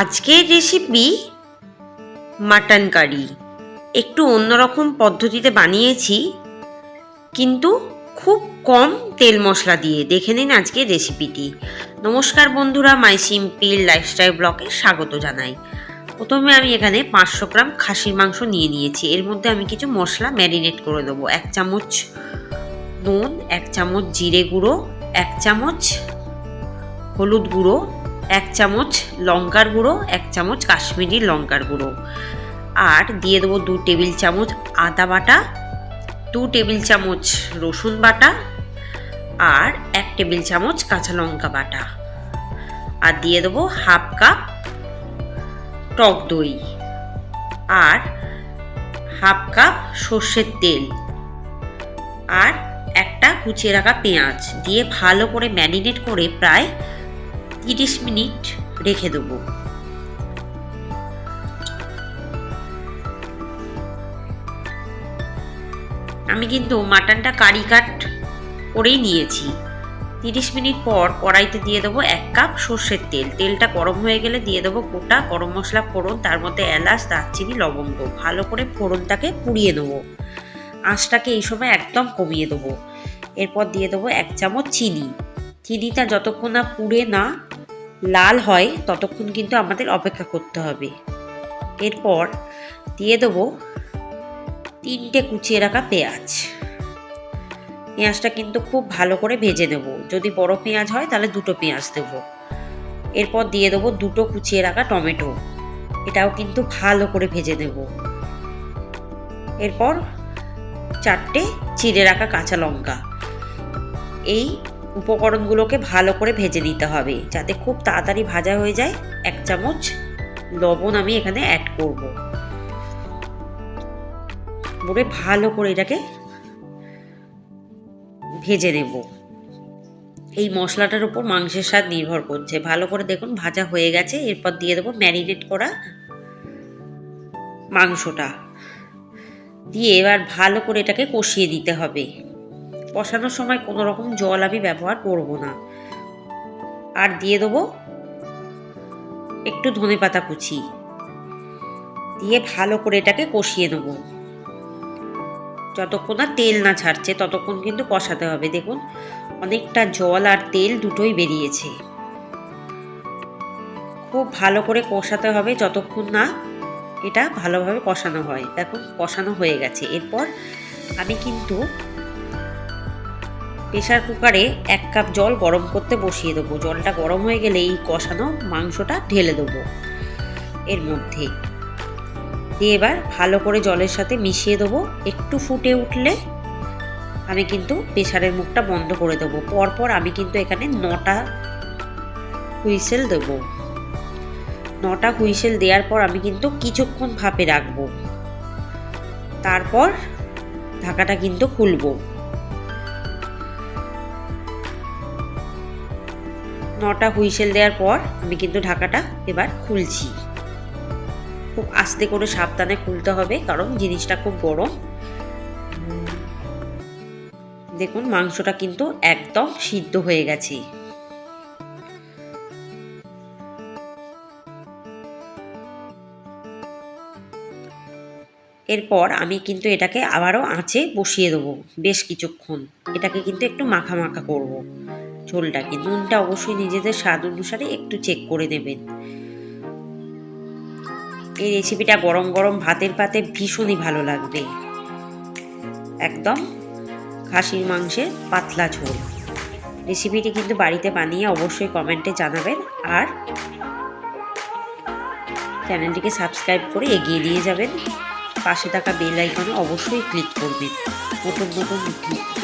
আজকের recipe mutton curry একটু অন্যরকম পদ্ধতিতে বানিয়েছি, কিন্তু খুব কম তেল মশলা দিয়ে। দেখে নিন আজকের রেসিপিটি নমস্কার বন্ধুরা, মাই সিম্পল লাইফস্টাইল ব্লকে স্বাগত জানাই। প্রথমে আমি এখানে পাঁচশো গ্রাম খাসির মাংস নিয়ে নিয়েছি। এর মধ্যে আমি কিছু মশলা ম্যারিনেট করে দেবো। এক চামচ নুন, এক চামচ জিরে গুঁড়ো, এক চামচ হলুদ গুঁড়ো এক চামচ লঙ্কার গুঁড়ো, এক চামচ কাশ্মীরি লঙ্কার গুঁড়ো। আর দিয়ে দেবো দু টেবিল চামচ আদা বাটা, দু টেবিল চামচ রসুন বাটা, আর এক টেবিল চামচ কাঁচা লঙ্কা বাটা। আর দিয়ে দেবো হাফ কাপ টক দই। আর হাফ কাপ সর্ষের তেল। আর একটা কুচিয়ে রাখা পেঁয়াজ। দিয়ে ভালো করে ম্যারিনেট করে প্রায় তিরিশ মিনিট রেখে দেবো। আমি কিন্তু মাটনটা কারি কাট করেই নিয়েছি। তিরিশ মিনিট পর কড়াইতে দিয়ে দেবো এক কাপ সর্ষের তেল। তেলটা গরম হয়ে গেলে দিয়ে দেবো গোটা গরম মশলা ফোড়ন, তার মধ্যে এলাচ, দারচিনি, লবঙ্গ। ভালো করে ফোড়নটাকে পুড়িয়ে নেব। আঁচটাকে এই সময় একদম কমিয়ে দেবো। এরপর দিয়ে দেবো এক চামচ চিনি। চিনিটা যতক্ষণ না পুড়ে না লাল হয়, ততক্ষণ কিন্তু আমাদের অপেক্ষা করতে হবে। এরপর দিয়ে দেবো তিনটে কুচিয়ে রাখা পেঁয়াজ। পেঁয়াজটা কিন্তু খুব ভালো করে ভেজে নেব। যদি বড় পেঁয়াজ হয়, তাহলে দুটো পেঁয়াজ দেব। এরপর দিয়ে দেবো দুটো কুচিয়ে রাখা টমেটো। এটাও কিন্তু ভালো করে ভেজে নেব। এরপর চারটে চিড়ে রাখা কাঁচা লঙ্কা। এই উপকরণগুলোকে ভালো করে ভেজে নিতে হবে, যাতে খুব তাড়াতাড়ি ভাজা হয়ে যায়। এক চামচ লবণ আমি এখানে অ্যাড করব। করে ভালো করে এটাকে ভেজে নেব। এই মশলাটার উপর মাংসের স্বাদ নির্ভর করছে। ভালো করে দেখুন, ভাজা হয়ে গেছে। এরপর দিয়ে দেবো ম্যারিনেট করা মাংসটা। দিয়ে এবার ভালো করে এটাকে কষিয়ে দিতে হবে। কষানোর সময় কোনো রকম জল আমি ব্যবহার করব না। আর দিয়ে দেবো একটু ধনে পাতা কুচি। দিয়ে ভালো করে এটাকে কষিয়ে নেব। যতক্ষণ না তেল না ছাড়ছে, ততক্ষণ কিন্তু কষাতে হবে। দেখুন, অনেকটা জল আর তেল দুটোই বেরিয়েছে। খুব ভালো করে কষাতে হবে যতক্ষণ না এটা ভালোভাবে কষানো হয়। দেখুন, কষানো হয়ে গেছে। এরপর আমি কিন্তু প্রেশার কুকারে এক কাপ জল গরম করতে বসিয়ে দেবো। জলটা গরম হয়ে গেলে এই কষানো মাংসটা ঢেলে দেবো এর মধ্যে। দিয়ে এবার ভালো করে জলের সাথে মিশিয়ে দেবো। একটু ফুটে উঠলে আমি কিন্তু প্রেশারের মুখটা বন্ধ করে দেবো। পরপর আমি কিন্তু এখানে নটা হুইসেল দেব। নটা হুইসেল দেওয়ার পর আমি কিন্তু কিছুক্ষণ ভাপে রাখব। তারপর ঢাকাটা কিন্তু খুলবো। নটা হুইসেল দেওয়ার পর আমি কিন্তু ঢাকাটা এবার খুলছি। খুব আস্তে করে সাবধানে খুলতে হবে, কারণ জিনিসটা খুব গরম। দেখুন, মাংসটা কিন্তু একদম সিদ্ধ হয়ে গেছে। এরপর আমি কিন্তু এটাকে আবারও আঁচে বসিয়ে দেবো বেশ কিছুক্ষণ। এটাকে কিন্তু একটু মাখা মাখা করব। ঝোলটাকে নুনটা অবশ্যই নিজেদের স্বাদ অনুসারে একটু চেক করে নেবেন। এই রেসিপিটা গরম গরম ভাতের পাতে ভীষণই ভালো লাগবে। একদম খাসির মাংসের পাতলা ঝোল। রেসিপিটি কিন্তু বাড়িতে বানিয়ে অবশ্যই কমেন্টে জানাবেন আর চ্যানেলটিকে সাবস্ক্রাইব করে এগিয়ে নিয়ে যাবেন। পাশে থাকা বেল আইকনে অবশ্যই ক্লিক করবেন নতুন নতুন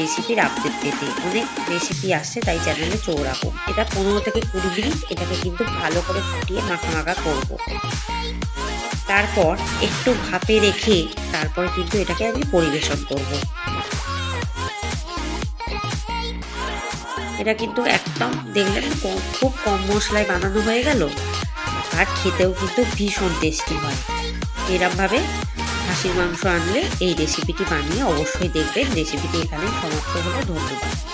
রেসিপির আপডেট পেতে অনেক রেসিপি আসছে, তাই চ্যানেলে চোখ রাখুন এটা পনেরো থেকে কুড়ি মিনিট এটাকে কিন্তু ভালো করে ফুটিয়ে মাখা মাখা করব। তারপর একটু ভাপে রেখে তারপর কিন্তু এটাকে আমি পরিবেশন করব। এটা কিন্তু একদম দেখলেন খুব কম মশলায় বানানো হয়ে গেল, আর খেতেও কিন্তু ভীষণ টেস্টি হয়। এরমভাবে খাসির মাংস আনলে এই রেসিপিটি বানিয়ে অবশ্যই দেখবেন। রেসিপিটি এখানে সমাপ্ত হলে। ধন্যবাদ।